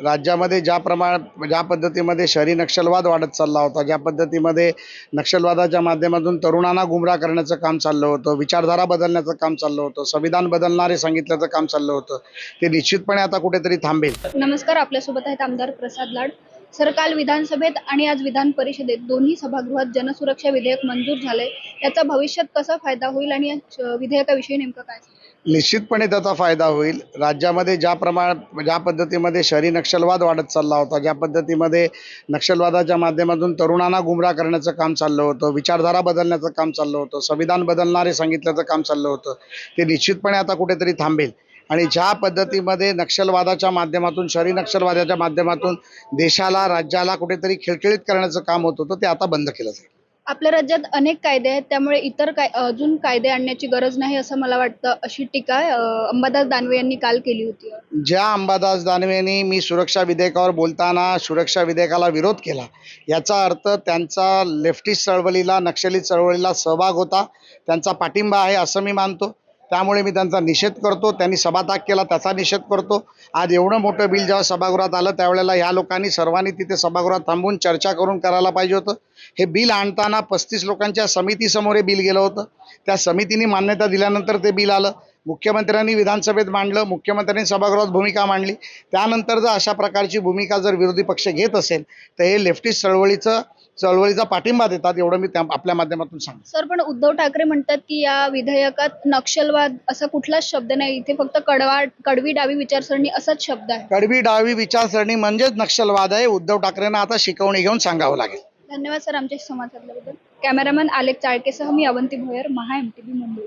राज्यामध्ये ज्या प्रमाण ज्या पद्धतीमध्ये शहरी नक्षलवाद वाढत चालला होता ज्या पद्धतीमध्ये नक्षलवादाच्या माध्यमातून तरुणांना गुमराह करण्याचं काम चाललं होतं विचारधारा बदलण्याचं काम चाललं होतं संविधान बदलणारे सांगितल्याचं काम चाललं होतं ते निश्चितपणे आता कुठेतरी थांबेल. नमस्कार आपल्यासोबत आहेत आमदार प्रसाद लाड. सर काल विधानसभेत आणि आज विधान परिषदेत दोन्ही सभागृहात जनसुरक्षा विधेयक मंजूर झाले याचा भविष्यात कसा फायदा होईल आणि विधेयकाविषयी नेमकं काय निश्चितपणे त्याचा फायदा होईल. राज्यामध्ये ज्या प्रमाण ज्या पद्धतीमध्ये शहरी नक्षलवाद वाढत चालला होता ज्या पद्धतीमध्ये नक्षलवादाच्या माध्यमातून तरुणांना गुमराह करण्याचं काम चाललं होतं विचारधारा बदलण्याचं काम चाललं होतं संविधान बदलणारे सांगितल्याचं काम चाललं होतं ते निश्चितपणे आता कुठेतरी थांबेल. आणि ज्या पद्धतीमध्ये नक्षलवादाच्या माध्यमातून शहरी नक्षलवादाच्या माध्यमातून देशाला राज्याला कुठेतरी खिळखिळीत करण्याचं काम होत होतं ते आता बंद केलं जाईल. आपल्या राज्यात अनेक कायदे आहेत त्यामुळे इतर काय अजून कायदे आणण्याची गरज नाही असं मला वाटतं अशी टीका अं, अंबादास दानवे यांनी काल केली होती. ज्या अंबादास दानवेंनी मी सुरक्षा विधेयकावर बोलताना सुरक्षा विधेयकाला विरोध केला याचा अर्थ त्यांचा लेफ्टिस्ट चळवळीला नक्षली चळवळीला सहभाग होता त्यांचा पाठिंबा आहे असं मी मानतो. त्यामुळे मी त्यांचा निषेध करतो त्यांनी सभात्याग केला त्याचा निषेध करतो. आज एवढं मोठं बिल जेव्हा सभागृहात आलं त्यावेळेला ह्या लोकांनी सर्वांनी तिथे सभागृहात थांबून चर्चा करून करायला पाहिजे होतं. हे बिल आणताना पस्तीस लोकांच्या समितीसमोर हे बिल गेलं होतं. त्या समितीने मान्यता दिल्यानंतर ते बिल आलं. मुख्यमंत्र्यांनी विधानसभेत मांडलं मुख्यमंत्र्यांनी सभागृहात भूमिका मांडली. त्यानंतर जर अशा प्रकारची भूमिका जर विरोधी पक्ष घेत असेल तर हे लेफ्टिस्ट चळवळीचं चळवळीचा पाठिंबा देतात एवढं मी आपल्या माध्यमातून सांगतो सर पण उद्धव ठाकरे म्हणतात की या विधेयकात नक्षलवाद असा कुठलाच शब्द नाही. इथे फक्त कडवा कडवी डावी विचारसरणी असाच शब्द आहे. कडवी डावी विचारसरणी म्हणजेच नक्षलवाद आहे. उद्धव ठाकरेंना आता शिकवणी घेऊन सांगावं लागेल. धन्यवाद सर आमच्याशी संवाद साधल्याबद्दल. कॅमेरामॅन आलेख चाळकेसह मी अवंती भोयर महा एम टी मुंबई.